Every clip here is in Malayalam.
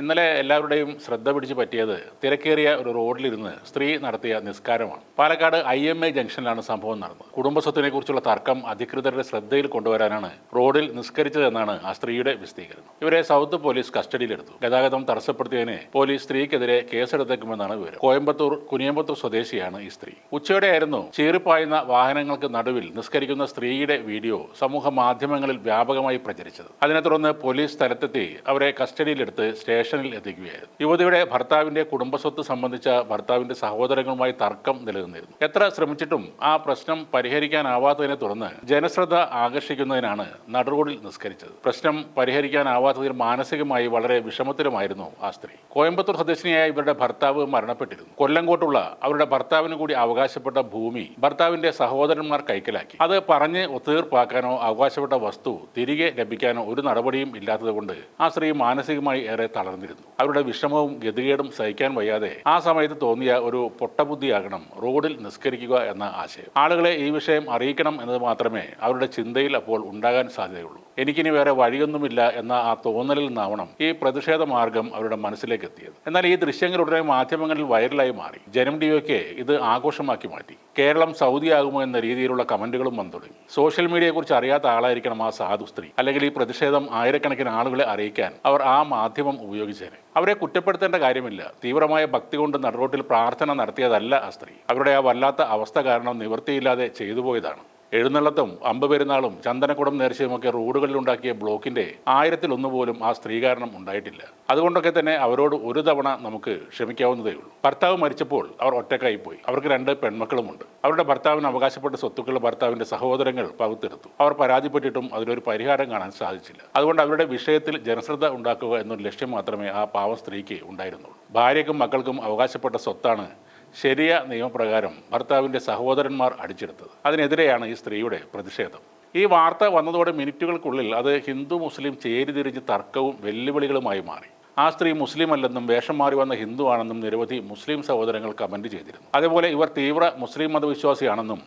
ഇന്നലെ എല്ലാവരുടെയും ശ്രദ്ധ പിടിച്ച് പറ്റിയത് തിരക്കേറിയ ഒരു റോഡിലിരുന്ന് സ്ത്രീ നടത്തിയ നിസ്കാരമാണ്. പാലക്കാട് ഐ എം എ ജംഗ്ഷനിലാണ് സംഭവം നടന്നത്. കുടുംബസ്വത്തിനെ കുറിച്ചുള്ള തർക്കം അധികൃതരുടെ ശ്രദ്ധയിൽ കൊണ്ടുവരാനാണ് റോഡിൽ നിസ്കരിച്ചതെന്നാണ് ആ സ്ത്രീയുടെ വിശദീകരണം. ഇവരെ സൗത്ത് പോലീസ് കസ്റ്റഡിയിലെടുത്തു. ഗതാഗതം തടസ്സപ്പെടുത്തിയതിന് പോലീസ് സ്ത്രീക്കെതിരെ കേസെടുത്തേക്കുമെന്നാണ് വിവരം. കോയമ്പത്തൂർ കുനിയമ്പത്തൂർ സ്വദേശിയാണ് ഈ സ്ത്രീ. ഉച്ചയോടെയായിരുന്നു ചീറിപ്പായുന്ന വാഹനങ്ങൾക്ക് നടുവിൽ നിസ്കരിക്കുന്ന സ്ത്രീയുടെ വീഡിയോ സമൂഹ മാധ്യമങ്ങളിൽ വ്യാപകമായി പ്രചരിച്ചത്. അതിനെ തുടർന്ന് പോലീസ് സ്ഥലത്തെത്തി അവരെ കസ്റ്റഡിയിലെടുത്ത് സ്റ്റേഷനിൽ എത്തിക്കുകയായിരുന്നു. യുവതിയുടെ ഭർത്താവിന്റെ കുടുംബസ്വത്ത് സംബന്ധിച്ച ഭർത്താവിന്റെ സഹോദരങ്ങളുമായി തർക്കം നിലനിന്നിരുന്നു. എത്ര ശ്രമിച്ചിട്ടും ആ പ്രശ്നം പരിഹരിക്കാനാവാത്തതിനെ തുടർന്ന് ജനശ്രദ്ധ ആകർഷിക്കുന്നതിനാണ് നടുറോഡിൽ നിസ്കരിച്ചത്. പ്രശ്നം പരിഹരിക്കാനാവാത്തതിൽ മാനസികമായി വളരെ വിഷമത്തിലുമായിരുന്നു ആ സ്ത്രീ. കോയമ്പത്തൂർ സ്വദേശിനിയായ ഇവരുടെ ഭർത്താവ് മരണപ്പെട്ടിരുന്നു. കൊല്ലങ്കോട്ടുള്ള അവരുടെ ഭർത്താവിന് കൂടി അവകാശപ്പെട്ട ഭൂമി ഭർത്താവിന്റെ സഹോദരന്മാർ കൈക്കലാക്കി. അത് പറഞ്ഞ് തീർപ്പാക്കാനോ അവകാശപ്പെട്ട വസ്തു തിരികെ ലഭിക്കാനോ ഒരു നടപടിയും ഇല്ലാത്തതുകൊണ്ട് ആ സ്ത്രീ മാനസികമായി ഏറെ തളർന്നിരുന്നു അവരുടെ വിഷമവും ഗതികേടും സഹിക്കാൻ വയ്യാതെ ആ സമയത്ത് തോന്നിയ ഒരു പൊട്ടബുദ്ധിയാകണം റോഡിൽ നിസ്കരിക്കുക എന്ന ആശയം. ആളുകളെ ഈ വിഷയം അറിയിക്കണം എന്നത് മാത്രമേ അവരുടെ ചിന്തയിൽ അപ്പോൾ ഉണ്ടാകാൻ സാധ്യതയുള്ളൂ. എനിക്കിനി വേറെ വഴിയൊന്നുമില്ല എന്ന ആ തോന്നലിൽ നിന്നാവണം ഈ പ്രതിഷേധ മാർഗം അവരുടെ മനസ്സിലേക്ക് എത്തിയത് എന്നാൽ ഈ ദൃശ്യങ്ങൾ ഉടനെ മാധ്യമങ്ങളിൽ വൈറലായി മാറി. ജനം ടി ഇത് ആഘോഷമാക്കി മാറ്റി. കേരളം സൗദി ആകുമോ എന്ന രീതിയിലുള്ള കമന്റുകളും വന്നു തുടങ്ങി സോഷ്യൽ മീഡിയയെക്കുറിച്ച് അറിയാത്ത ആളായിരിക്കണം ആ സാധു സ്ത്രീ. അല്ലെങ്കിൽ ഈ പ്രതിഷേധം ആയിരക്കണക്കിന് ആളുകളെ അറിയിക്കാൻ അവർ ആ മാധ്യമം ഉപയോഗിച്ചേനെ. അവരെ കുറ്റപ്പെടുത്തേണ്ട കാര്യമില്ല. തീവ്രമായ ഭക്തി കൊണ്ട് നടുറോട്ടിൽ പ്രാർത്ഥന നടത്തിയതല്ല ആ സ്ത്രീ. അവരുടെ ആ വല്ലാത്ത അവസ്ഥ കാരണം നിവൃത്തിയില്ലാതെ ചെയ്തു പോയതാണ്. എഴുന്നള്ളത്തും അമ്പപെരുന്നാളും ചന്ദനക്കുടം നേർച്ചയുമൊക്കെ റോഡുകളിൽ ഉണ്ടാക്കിയ ബ്ലോക്കിന്റെ ആയിരത്തിലൊന്നു പോലും ആ സ്ത്രീകാരണം ഉണ്ടായിട്ടില്ല. അതുകൊണ്ടൊക്കെ തന്നെ അവരോട് ഒരു തവണ നമുക്ക് ക്ഷമിക്കാവുന്നതേ ഉള്ളൂ. ഭർത്താവ് മരിച്ചപ്പോൾ അവർ ഒറ്റക്കായി പോയി. അവർക്ക് രണ്ട് പെൺമക്കളുമുണ്ട്. അവരുടെ ഭർത്താവിന് അവകാശപ്പെട്ട സ്വത്തുക്കൾ ഭർത്താവിന്റെ സഹോദരങ്ങൾ പകുത്തെടുത്തു. അവർ പരാതിപ്പെട്ടിട്ടും അതിനൊരു പരിഹാരം കാണാൻ സാധിച്ചില്ല. അതുകൊണ്ട് അവരുടെ വിഷയത്തിൽ ജനശ്രദ്ധ ഉണ്ടാക്കുക എന്നൊരു ലക്ഷ്യം മാത്രമേ ആ പാവ സ്ത്രീക്ക് ഉണ്ടായിരുന്നുള്ളൂ. ഭാര്യയ്ക്കും മക്കൾക്കും അവകാശപ്പെട്ട സ്വത്താണ് ശരിയ നിയമപ്രകാരം ഭർത്താവിന്റെ സഹോദരന്മാർ അടിച്ചെടുത്തത്. അതിനെതിരെയാണ് ഈ സ്ത്രീയുടെ പ്രതിഷേധം. ഈ വാർത്ത വന്നതോടെ മിനിറ്റുകൾക്കുള്ളിൽ അത് ഹിന്ദു മുസ്ലിം ചേരിതിരിഞ്ഞ് തർക്കവും വെല്ലുവിളികളുമായി മാറി. ആ സ്ത്രീ മുസ്ലിം അല്ലെന്നും വേഷം മാറി വന്ന ഹിന്ദു ആണെന്നും നിരവധി മുസ്ലിം സഹോദരങ്ങൾ കമന്റ് ചെയ്തിരുന്നു. അതേപോലെ ഇവർ തീവ്ര മുസ്ലിം മതവിശ്വാസിയാണെന്നും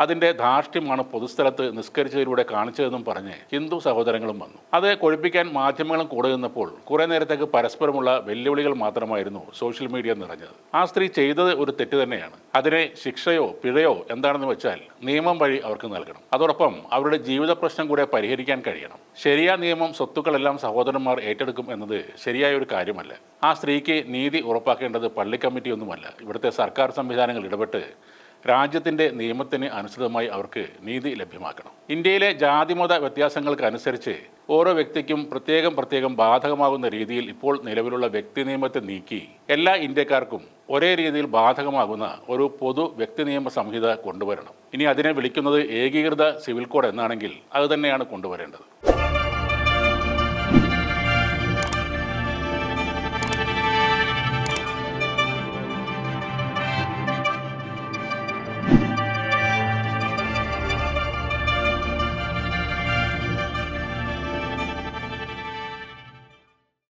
അതിന്റെ ധാർഷ്ട്യമാണ് പൊതുസ്ഥലത്ത് നിസ്കരിച്ചതിലൂടെ കാണിച്ചതെന്നും പറഞ്ഞ് ഹിന്ദു സഹോദരങ്ങളും വന്നു. അത് കൊഴിപ്പിക്കാൻ മാധ്യമങ്ങളും കൂടെ നിന്നപ്പോൾ കുറേ നേരത്തേക്ക് പരസ്പരമുള്ള വെല്ലുവിളികൾ മാത്രമായിരുന്നു സോഷ്യൽ മീഡിയ നിറഞ്ഞത്. ആ സ്ത്രീ ചെയ്തത് ഒരു തെറ്റ് തന്നെയാണ്. അതിനെ ശിക്ഷയോ പിഴയോ എന്താണെന്ന് വെച്ചാൽ നിയമം വഴി അവർക്ക് നൽകണം. അതോടൊപ്പം അവരുടെ ജീവിത പ്രശ്നം കൂടെ പരിഹരിക്കാൻ കഴിയണം. ശരിയായ നിയമം സ്വത്തുക്കളെല്ലാം സഹോദരന്മാർ ഏറ്റെടുക്കും എന്നത് ശരിയായ ഒരു കാര്യമല്ല. ആ സ്ത്രീക്ക് നീതി ഉറപ്പാക്കേണ്ടത് പള്ളി കമ്മിറ്റിയൊന്നുമല്ല. ഇവിടുത്തെ സർക്കാർ സംവിധാനങ്ങൾ ഇടപെട്ട് രാജ്യത്തിന്റെ നിയമത്തിന് അനുസൃതമായി അവർക്ക് നീതി ലഭ്യമാക്കണം. ഇന്ത്യയിലെ ജാതിമത വ്യത്യാസങ്ങൾക്കനുസരിച്ച് ഓരോ വ്യക്തിക്കും പ്രത്യേകം പ്രത്യേകം ബാധകമാകുന്ന രീതിയിൽ ഇപ്പോൾ നിലവിലുള്ള വ്യക്തി നിയമത്തെ നീക്കി എല്ലാ ഇന്ത്യക്കാർക്കും ഒരേ രീതിയിൽ ബാധകമാകുന്ന ഒരു പൊതു വ്യക്തി നിയമ സംഹിത കൊണ്ടുവരണം. ഇനി അതിനെ വിളിക്കുന്നത് ഏകീകൃത സിവിൽ കോഡ് എന്നാണെങ്കിൽ അത് തന്നെയാണ് കൊണ്ടുവരേണ്ടത്.